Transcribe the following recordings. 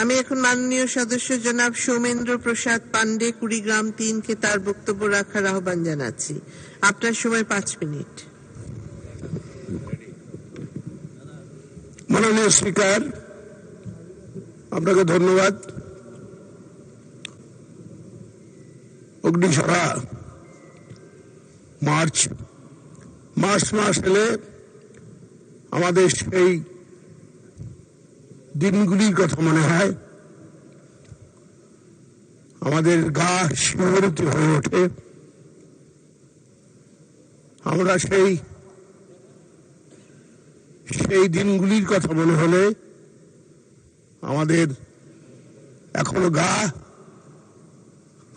আমি এখন মাননীয় সদস্য জনাব সৌমেন্দ্র প্রসাদ পান্ডে কুড়িগ্রাম তিনকে তার বক্তব্য রাখার আহ্বান জানাচ্ছি। আপনার সময় পাঁচ মিনিট। মাননীয় স্পিকার, আপনাকে ধন্যবাদ। অগ্নিছড়া মার্চ মার্চ মাস এলে আমাদের সেই দিনগুলির কথা মনে হয়। আমাদের গা শিহরিত হয়ে ওঠে। আমরা সেই সেই দিনগুলির কথা মনে হলে আমাদের এখনও গা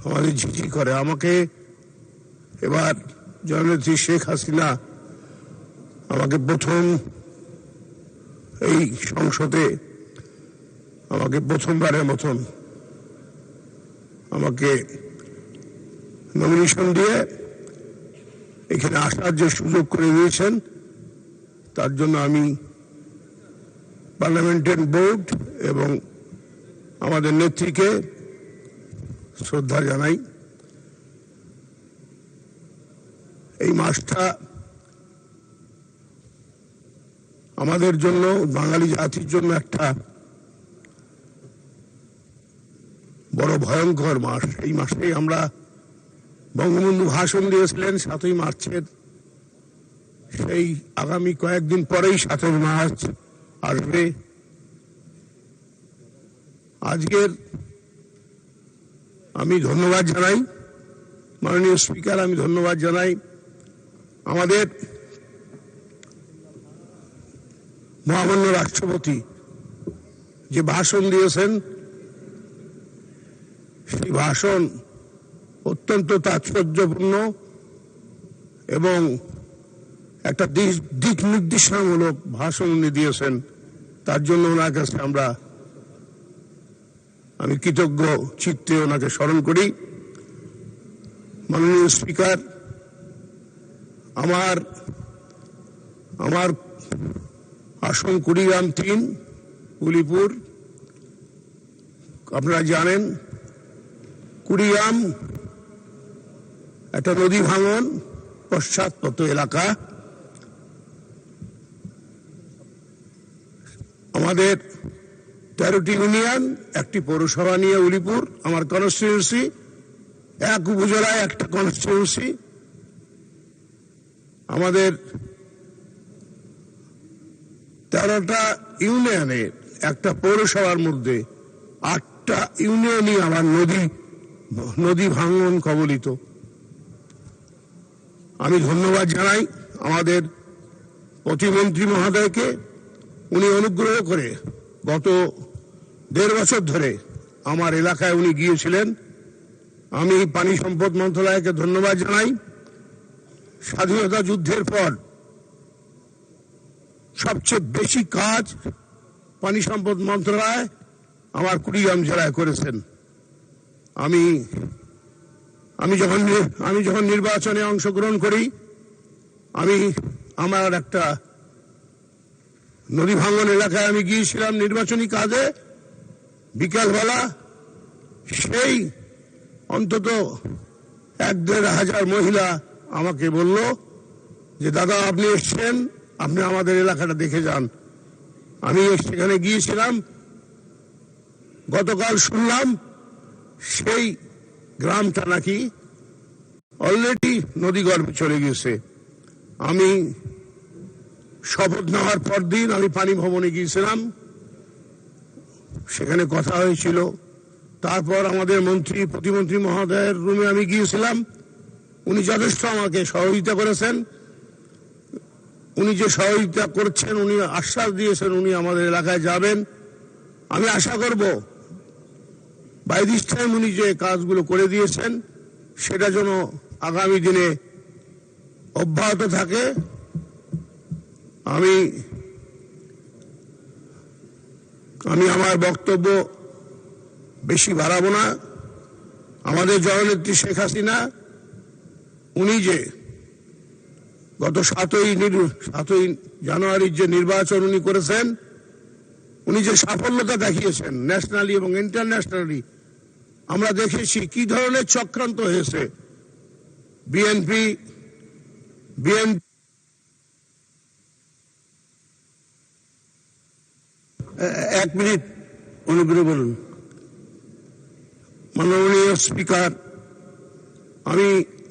আমাদের ঝিঝি করে। আমাকে এবার জননেত্রী শেখ হাসিনা আমাকে প্রথম এই সংসদে আমাকে প্রথমবারের মতন আমাকে নমিনেশন দিয়ে এখানে আসার যে সুযোগ করে দিয়েছেন, তার জন্য আমি পার্লামেন্টের বোর্ড এবং আমাদের নেত্রীকে শ্রদ্ধা জানাই। এই মাসটা আমাদের জন্য, বাঙালি জাতির জন্য একটা বড় ভয়ঙ্কর মাস। এই মাসেই আমরা বঙ্গবন্ধু ভাষণ দিয়েছিলেন সাতই মার্চের। সেই আগামী কয়েকদিন পরেই সাতই মার্চ আসবে। আজকের আমি ধন্যবাদ জানাই। মাননীয় স্পিকার, আমি ধন্যবাদ জানাই। আমাদের মহামান্য রাষ্ট্রপতি যে ভাষণ দিয়েছেন ভাষণ অত্যন্ত তাৎপর্যপূর্ণ এবং একটা দিক নির্দেশনামূলক ভাষণ উনি দিয়েছেন। তার জন্য ওনার কাছে আমরা, আমি কৃতজ্ঞ চিত্তে ওনাকে স্মরণ করি। মাননীয় স্পিকার, আমার আমার আসন কুড়িগ্রাম তিন, উলিপুর। আপনারা জানেন কুড়িগ্রাম একটা নদী ভাঙন পশ্চাৎপত এলাকা। আমাদের তেরোটি ইউনিয়ন, একটি পৌরসভা নিয়ে উলিপুর, আমার কনস্টিটিউন্সি এক উপজেলায় একটা কনস্টিটিউন্সি আমাদের তেরোটা ইউনিয়নের একটা পৌরসভার মধ্যে আটটা ইউনিয়নই আমার নদী। নদী ভাঙন কবলিত। আমি ধন্যবাদ জানাই আমাদের প্রতিমন্ত্রী মহোদয়কে। উনি অনুগ্রহ করে গত দেড় বছর ধরে আমার এলাকায় উনি গিয়েছিলেন। আমি পানি সম্পদ মন্ত্রণালয়কে ধন্যবাদ জানাই। স্বাধীনতা যুদ্ধের পর সবচেয়ে বেশি কাজ পানি সম্পদ মন্ত্রণালয় আমার কুড়িগ্রাম জেলায় করেছেন। আমি আমি যখন আমি যখন নির্বাচনে অংশগ্রহণ করি, আমি আমার একটা নদী ভাঙ্গন এলাকায় আমি গিয়েছিলাম নির্বাচনী কাজে। বিকালবেলা সেই অন্তত এক দেড় হাজার মহিলা আমাকে বলল যে, দাদা, আপনি এসছেন, আপনি আমাদের এলাকাটা দেখে যান। আমি সেখানে গিয়েছিলাম, গতকাল শুনলাম সেই গ্রামটা নাকি অলরেডি নদীগর্ভে চলে গেছে আমি শপথ নেওয়ার পর দিন আমি পানি ভবনে গিয়েছিলাম। সেখানে কথা হয়েছিল। তারপর আমাদের মন্ত্রী, প্রতিমন্ত্রী মহোদয়ের রুমে আমি গিয়েছিলাম। উনি যথেষ্ট আমাকে সহযোগিতা করেছেন। উনি যে সহযোগিতা করছেন, উনি আশ্বাস দিয়েছেন, উনি আমাদের এলাকায় যাবেন। আমি আশা করব বাই দিস টাইম উনি যে কাজগুলো করে দিয়েছেন, সেটা যেন আগামী দিনে অব্যাহত থাকে। আমি আমি আমার বক্তব্য বেশি বাড়াবো না। আমাদের জননেত্রী শেখ হাসিনা, উনি যে গত সাতই সাতই জানুয়ারির যে নির্বাচন উনি করেছেন উনি যে সাফল্যতা দেখিয়েছেন ন্যাশনালি এবং ইন্টারন্যাশনালি আমরা দেখেছি কি ধরনের চক্রান্ত হয়েছে। বিএনপি বিএনপি এক মিনিট, অনুগ্রহ বলুন মাননীয় স্পিকার, আমি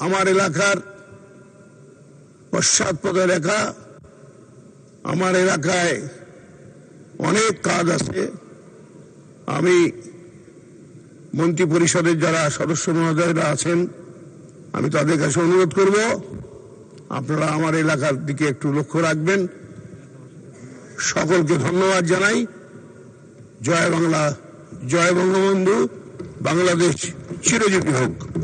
আমার এলাকার পশ্চাৎপদ এলাকা আমার এলাকায় অনেক কাজ আছে। আমি মন্ত্রী পরিষদের যারা সদস্য মহোদয়রা আছেন, আমি তাদের কাছে অনুরোধ করব, আপনারা আমার এলাকার দিকে একটু লক্ষ্য রাখবেন। সকলকে ধন্যবাদ জানাই। জয় বাংলা, জয় বঙ্গবন্ধু, বাংলাদেশ চিরজীবী হোক।